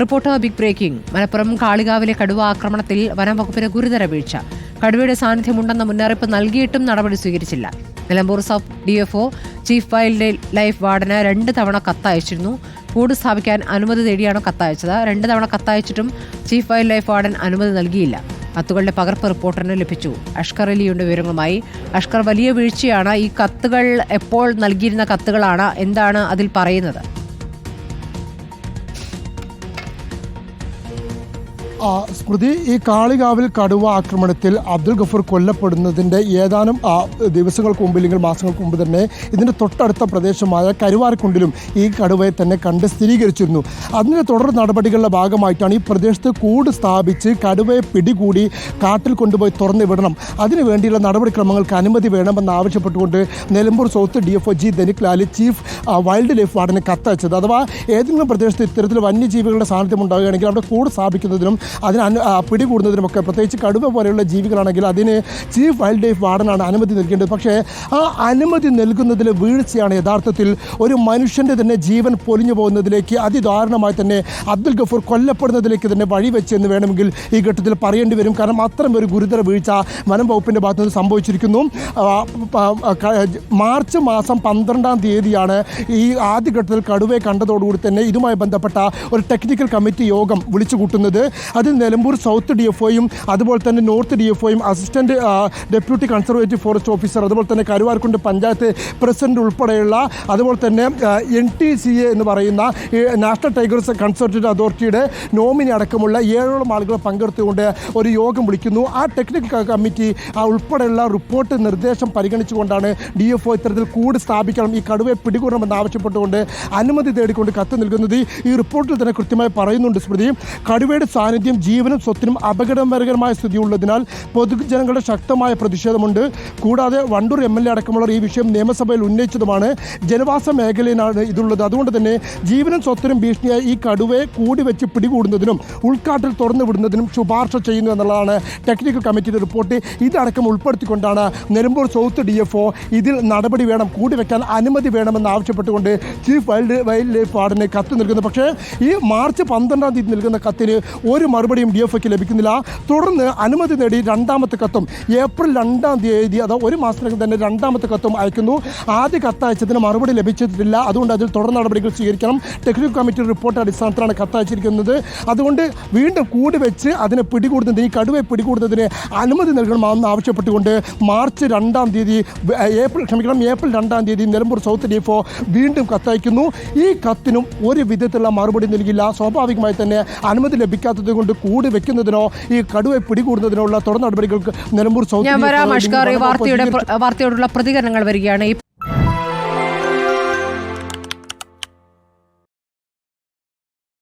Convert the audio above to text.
Reporter big breaking. Malappuram കാളികാവിലെ കടുവ ആക്രമണത്തിൽ വനംവകുപ്പിന് ഗുരുതര വീഴ്ച. കടുവയുടെ സാന്നിധ്യമുണ്ടെന്ന മുന്നറിയിപ്പ് നൽകിയിട്ടും നടപടി സ്വീകരിച്ചില്ല. Nilambur sub DFO chief wildlife വാർഡന് രണ്ട് തവണ കത്തയച്ചിരുന്നു. കൂട് സ്ഥാപിക്കാൻ അനുമതി തേടിയാണ് കത്തയച്ചത്. രണ്ട് തവണ കത്തയച്ചിട്ടും ചീഫ് വൈൽഡ് ലൈഫ് വാർഡൻ അനുമതി നൽകിയില്ല. കത്തുകളുടെ പകർപ്പ് റിപ്പോർട്ടറിന് ലഭിച്ചു. അഷ്കർ അലിയുടെ വിവരങ്ങളുമായി അഷ്കർ വലിയ വീഴ്ചയാണ് ഈ കത്തുകൾ എപ്പോൾ നൽകിയിരുന്ന കത്തുകളാണ്. എന്താണ് അതിൽ പറയുന്നത്? സ്മൃതി ഈ കാളികാവിൽ കടുവ ആക്രമണത്തിൽ അബ്ദുൽ ഗഫൂർ കൊല്ലപ്പെടുന്നതിന്റെ ഏതാനും ദിവസങ്ങൾക്ക് മുമ്പ് ഇല്ലെങ്കിൽ മാസങ്ങൾക്ക് മുമ്പ് തന്നെ ഇതിന്റെ തൊട്ടടുത്ത പ്രദേശമായ കരുവാരക്കുണ്ടിലും ഈ കടുവയെ തന്നെ കണ്ട് സ്ഥിരീകരിച്ചിരുന്നു. അതിന്റെ തുടർ നടപടികളുടെ ഭാഗമായിട്ടാണ് ഈ പ്രദേശത്ത് കൂട് സ്ഥാപിച്ച് കടുവയെ പിടികൂടി കാട്ടിൽ കൊണ്ടുപോയി തുറന്നു വിടണം അതിനു വേണ്ടിയുള്ള നടപടിക്രമങ്ങൾക്ക് അനുമതി വേണമെന്ന് ആവശ്യപ്പെട്ടുകൊണ്ട് Nilambur south D F O G Dhanik Lali chief wildlife വാർഡിന് കത്തയച്ചത്. അഥവാ ഏതെങ്കിലും പ്രദേശത്ത് ഇത്തരത്തിൽ വന്യജീവികളുടെ സാന്നിധ്യം ഉണ്ടാവുകയാണെങ്കിൽ അവിടെ കൂട് സ്ഥാപിക്കുന്നതിനും അതിന് പിടികൂടുന്നതിനുമൊക്കെ പ്രത്യേകിച്ച് കടുവ പോലെയുള്ള ജീവികളാണെങ്കിൽ അതിന് ചീഫ് വൈൽഡ് ലൈഫ് വാർഡനാണ് അനുമതി നൽകേണ്ടത്. പക്ഷേ ആ അനുമതി നൽകുന്നതിലെ വീഴ്ചയാണ് യഥാർത്ഥത്തിൽ ഒരു മനുഷ്യന്റെ തന്നെ ജീവൻ പൊലിഞ്ഞു പോകുന്നതിലേക്ക് അതിദാരുണമായി തന്നെ അബ്ദുൽ ഗഫൂർ കൊല്ലപ്പെടുന്നതിലേക്ക് തന്നെ വഴിവെച്ചെന്ന് വേണമെങ്കിൽ ഈ ഘട്ടത്തിൽ പറയേണ്ടി വരും. കാരണം അത്തരം ഒരു ഗുരുതര വീഴ്ച വനം വകുപ്പിന്റെ ഭാഗത്തു നിന്ന് സംഭവിച്ചിരിക്കുന്നു. മാർച്ച് മാസം പന്ത്രണ്ടാം തീയതിയാണ് ഈ ആദ്യഘട്ടത്തിൽ കടുവയെ കണ്ടതോടുകൂടി തന്നെ ഇതുമായി ബന്ധപ്പെട്ട ഒരു ടെക്നിക്കൽ കമ്മിറ്റി യോഗം വിളിച്ചു കൂട്ടുന്നത് അതിൽ നിലമ്പൂർ സൗത്ത് ഡി എഫ് ഒയും അതുപോലെ തന്നെ north D F ഒയും assistant deputy conservative forest officer അതുപോലെ തന്നെ കരുവാർക്കുണ്ട് പഞ്ചായത്ത് പ്രസിഡന്റ് ഉൾപ്പെടെയുള്ള അതുപോലെ തന്നെ എൻ ടി സി എ എന്ന് പറയുന്ന നാഷണൽ ടൈഗേഴ്സ് കൺസർവേറ്റീവ് അതോറിറ്റിയുടെ നോമിനി അടക്കമുള്ള ഏഴോളം ആളുകൾ പങ്കെടുത്തുകൊണ്ട് ഒരു യോഗം വിളിക്കുന്നു. ആ ടെക്നിക്കൽ കമ്മിറ്റി ആ ഉൾപ്പെടെയുള്ള റിപ്പോർട്ട് നിർദ്ദേശം പരിഗണിച്ചുകൊണ്ടാണ് ഡി എഫ് ഒ ഇത്തരത്തിൽ കൂട് സ്ഥാപിക്കണം ഈ കടുവയെ പിടികൂടണമെന്ന് ആവശ്യപ്പെട്ടുകൊണ്ട് അനുമതി തേടിക്കൊണ്ട് കത്ത് നൽകുന്നത് ഈ റിപ്പോർട്ടിൽ തന്നെ കൃത്യമായി പറയുന്നുണ്ട് സ്മൃതി. കടുവയുടെ സാന്നിധ്യം ജീവനും സ്വത്തിനും അപകടകരമായ സ്ഥിതിയുള്ളതിനാൽ പൊതുജനങ്ങളുടെ ശക്തമായ പ്രതിഷേധമുണ്ട്. കൂടാതെ വണ്ടൂർ എം എൽ എ അടക്കമുള്ളവർ ഈ വിഷയം നിയമസഭയിൽ ഉന്നയിച്ചതുമാണ്. ജനവാസ മേഖലയിലാണ് ഇതുള്ളത്. അതുകൊണ്ട് തന്നെ ജീവനും സ്വത്തിനും ഭീഷണിയായി ഈ കടുവയെ കൂടി വെച്ച് പിടികൂടുന്നതിനും ഉൾക്കാട്ടിൽ തുറന്നു വിടുന്നതിനും ശുപാർശ ചെയ്യുന്നു എന്നുള്ളതാണ് ടെക്നിക്കൽ കമ്മിറ്റിയുടെ റിപ്പോർട്ട്. ഇതടക്കം ഉൾപ്പെടുത്തിക്കൊണ്ടാണ് Nilambur south D F O ഇതിൽ നടപടി വേണം കൂടി വെക്കാൻ അനുമതി വേണമെന്ന് ആവശ്യപ്പെട്ടുകൊണ്ട് ചീഫ് വൈൽഡ് വൈൽഡ് ലൈഫ് വാർഡിന് കത്ത് നൽകുന്നു. പക്ഷേ ഈ മാർച്ച് പന്ത്രണ്ടാം തീയതി നൽകുന്ന കത്തിന് ഒരു മറുപടിയും ഡി എഫ് ഒക്കെ ലഭിക്കുന്നില്ല. തുടർന്ന് അനുമതി നേടി രണ്ടാമത്തെ കത്തും. ഏപ്രിൽ രണ്ടാം തീയതി അത് ഒരു മാസത്തിനകം തന്നെ രണ്ടാമത്തെ കത്തും അയക്കുന്നു. ആദ്യ കത്തയച്ചതിന് മറുപടി ലഭിച്ചിട്ടില്ല. അതുകൊണ്ട് അതിൽ തുടർ നടപടികൾ സ്വീകരിക്കണം. ടെക്നിക്കൽ കമ്മിറ്റി റിപ്പോർട്ട് അടിസ്ഥാനത്തിലാണ് കത്തയച്ചിരിക്കുന്നത്. അതുകൊണ്ട് വീണ്ടും കൂടി വെച്ച് അതിനെ പിടികൂടുന്നതിന് ഈ കടുവയെ പിടികൂടുന്നതിന് അനുമതി നൽകണമെന്ന് ആവശ്യപ്പെട്ടുകൊണ്ട് മാർച്ച് രണ്ടാം തീയതി ഏപ്രിൽ ക്ഷമിക്കണം ഏപ്രിൽ രണ്ടാം തീയതി നിലമ്പൂർ സൗത്ത് ഡിഫോ വീണ്ടും കത്തയക്കുന്നു. ഈ കത്തിനും ഒരു വിധത്തിലുള്ള മറുപടി നൽകില്ല. സ്വാഭാവികമായി തന്നെ അനുമതി ലഭിക്കാത്തത് കൊണ്ട് കൂടി വെക്കുന്നതിനോ ഈ കടുവയെ പിടികൂടുന്നതിനോ ഉള്ള തുടർ നടപടികൾക്ക് നിലമ്പൂർ സൗത്ത് വാർത്തയോടുള്ള പ്രതികരണങ്ങൾ വരികയാണ്.